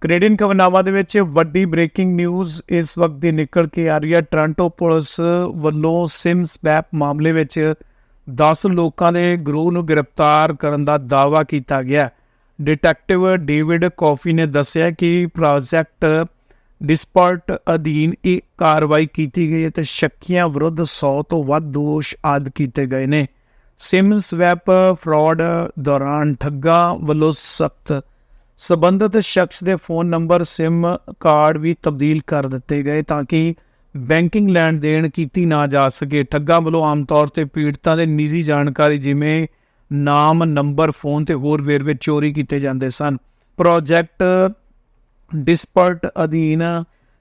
Canadian ਖਬਰਨਾਮਾ ਦੇ ਵਿੱਚ ਵੱਡੀ ਬ੍ਰੇਕਿੰਗ ਨਿਊਜ਼ ਇਸ ਵਕਤ ਦੀ ਨਿਕਲ ਕੇ ਆ ਰਹੀ ਹੈ। ਟੋਰਾਂਟੋ ਪੁਲਿਸ ਵੱਲੋਂ ਸਿਮ ਸਵੈਪ ਮਾਮਲੇ ਵਿੱਚ 10 ਲੋਕਾਂ ਦੇ ਗਰੋਹ ਨੂੰ ਗ੍ਰਿਫਤਾਰ ਕਰਨ ਦਾ ਦਾਅਵਾ ਕੀਤਾ ਗਿਆ ਡਿਟੈਕਟਿਵ ਡੇਵਿਡ ਕੌਫੀ ਨੇ ਦੱਸਿਆ ਕਿ ਪ੍ਰੋਜੈਕਟ ਡਿਸਪਰਟ ਅਧੀਨ ਇਹ ਕਾਰਵਾਈ ਕੀਤੀ ਗਈ ਹੈ ਤੇ ਸ਼ੱਕੀਆਂ ਵਿਰੁੱਧ 100 ਤੋਂ ਵੱਧ ਦੋਸ਼ ਆਦ ਕੀਤੇ ਗਏ ਨੇ। ਸਿਮ ਸਵੈਪ ਫਰਾਡ ਦੌਰਾਨ ਠੱਗਾਂ ਵੱਲੋਂ ਸਖਤ ਸਬੰਧਤ ਸ਼ਖਸ ਦੇ ਫੋਨ ਨੰਬਰ, ਸਿਮ ਕਾਰਡ ਵੀ ਤਬਦੀਲ ਕਰ ਦਿੱਤੇ ਗਏ ਤਾਂ ਕਿ ਬੈਂਕਿੰਗ ਲੈਣ ਦੇਣ ਕੀਤੀ ਨਾ ਜਾ ਸਕੇ। ਠੱਗਾਂ ਵੱਲੋਂ ਆਮ ਤੌਰ ਤੇ ਪੀੜਤਾਂ ਦੇ ਨਿੱਜੀ ਜਾਣਕਾਰੀ ਜਿਵੇਂ ਨਾਮ, ਨੰਬਰ, ਫੋਨ ਤੇ ਹੋਰ ਵੇਰਵੇ ਚੋਰੀ ਕੀਤੇ ਜਾਂਦੇ ਸਨ। ਪ੍ਰੋਜੈਕਟ ਡਿਸਪਰਟ ਅਧੀਨ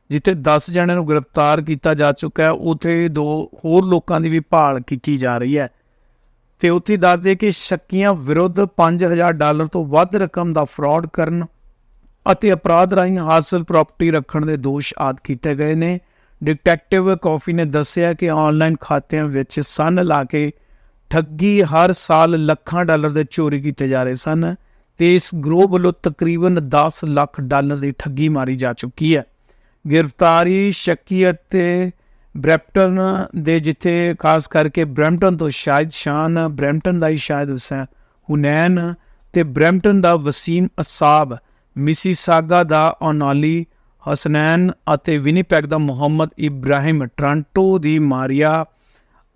ਜਿੱਥੇ 10 ਜਣਿਆਂ ਨੂੰ ਗ੍ਰਿਫਤਾਰ ਕੀਤਾ ਜਾ ਚੁੱਕਾ ਹੈ, ਉਥੇ ਦੋ ਹੋਰ ਲੋਕਾਂ ਦੀ ਵੀ ਭਾਲ ਕੀਤੀ ਜਾ ਰਹੀ ਹੈ। ਤੇ ਉੱਥੇ ਦੱਸਦੇ ਕਿ ਸ਼ੱਕੀਆਂ ਵਿਰੁੱਧ 5000 ਡਾਲਰ ਤੋਂ ਵੱਧ ਰਕਮ ਦਾ ਫਰਾਡ ਕਰਨ ਅਤੇ ਅਪਰਾਧ ਰਾਹੀਂ ਹਾਸਲ ਪ੍ਰਾਪਰਟੀ ਰੱਖਣ ਦੇ ਦੋਸ਼ ਆਦ ਕੀਤੇ ਗਏ ਨੇ। ਡਿਟੈਕਟਿਵ ਕਾਫੀ ਨੇ ਦੱਸਿਆ ਕਿ ਆਨਲਾਈਨ ਖਾਤਿਆਂ ਵਿੱਚ ਸੰਨ ਲਾ ਕੇ ਠੱਗੀ ਹਰ ਸਾਲ ਲੱਖਾਂ ਡਾਲਰ ਦੇ ਚੋਰੀ ਕੀਤੇ ਜਾ ਰਹੇ ਸਨ ਤੇ ਇਸ ਗਰੋਹ ਵੱਲੋਂ ਤਕਰੀਬਨ 10 ਲੱਖ ਡਾਲਰ ਦੀ ਠੱਗੀ ਮਾਰੀ ਜਾ ਚੁੱਕੀ ਹੈ। ਗ੍ਰਿਫਤਾਰੀ ਸ਼ੱਕੀ ਅਤੇ ਬ੍ਰੈਂਪਟਨ ਦੇ ਜਿੱਥੇ ਖਾਸ ਕਰਕੇ ਬ੍ਰੈਂਪਟਨ ਤੋਂ ਸ਼ਾਇਦ ਸ਼ਾਨ, ਬ੍ਰੈਂਪਟਨ ਦਾ ਹੀ ਸ਼ਾਇਦ ਹੁਸੈਨ ਹੁਨੈਨ ਤੇ ਬ੍ਰੈਂਪਟਨ ਦਾ ਵਸੀਮ ਅਸਾਬ, ਮਿਸੀਸਾਗਾ ਦਾ ਓਨਾਲੀ, ਹਸਨੈਨ ਅਤੇ ਵਿਨੀਪੈਗ ਦਾ ਮੁਹੰਮਦ ਇਬਰਾਹਿਮ ਟ੍ਰਾਂਟੋ ਦੀ ਮਾਰੀਆ,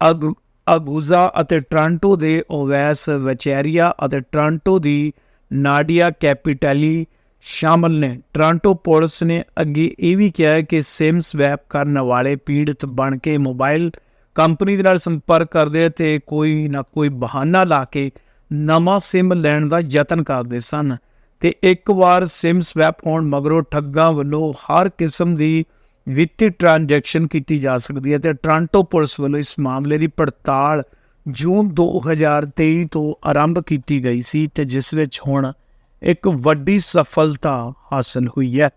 ਅਗ- ਅਗੂਜ਼ਾ ਅਤੇ ਟ੍ਰਾਂਟੋ ਦੇ ਓਵੈਸ ਵਚੈਰੀਆ ਅਤੇ ਟ੍ਰਾਂਟੋ ਦੀ ਨਾਡੀਆ ਕੈਪੀਟੈਲੀ ਸ਼ਾਮਲ ਨੇ। ਟ੍ਰਾਂਟੋ ਪੁਲਿਸ ਨੇ ਅੱਗੇ ਇਹ ਵੀ ਕਿਹਾ ਕਿ ਸਿਮ ਸਵੈਪ ਕਰਨ ਵਾਲੇ ਪੀੜਤ ਬਣ ਕੇ ਮੋਬਾਈਲ ਕੰਪਨੀ ਦੇ ਨਾਲ ਸੰਪਰਕ ਕਰਦੇ ਤੇ ਕੋਈ ਨਾ ਕੋਈ ਬਹਾਨਾ ਲਾ ਕੇ ਨਵਾਂ ਸਿਮ ਲੈਣ ਦਾ ਯਤਨ ਕਰਦੇ ਸਨ। ਤੇ ਇੱਕ ਵਾਰ ਸਿਮ ਸਵੈਪ ਹੋਣ ਮਗਰੋਂ ਠੱਗਾਂ ਵੱਲੋਂ ਹਰ ਕਿਸਮ ਦੀ ਵਿੱਤੀ ਟ੍ਰਾਂਜੈਕਸ਼ਨ ਕੀਤੀ ਜਾ ਸਕਦੀ ਹੈ ਤੇ ਟ੍ਰਾਂਟੋ ਪੁਲਿਸ ਵੱਲੋਂ ਇਸ ਮਾਮਲੇ ਦੀ ਪੜਤਾਲ ਜੂਨ 2023 ਤੋਂ ਆਰੰਭ ਕੀਤੀ ਗਈ ਸੀ ਤੇ ਜਿਸ ਵਿੱਚ ਹੁਣ ਇੱਕ ਵੱਡੀ ਸਫਲਤਾ ਹਾਸਲ ਹੋਈ ਹੈ।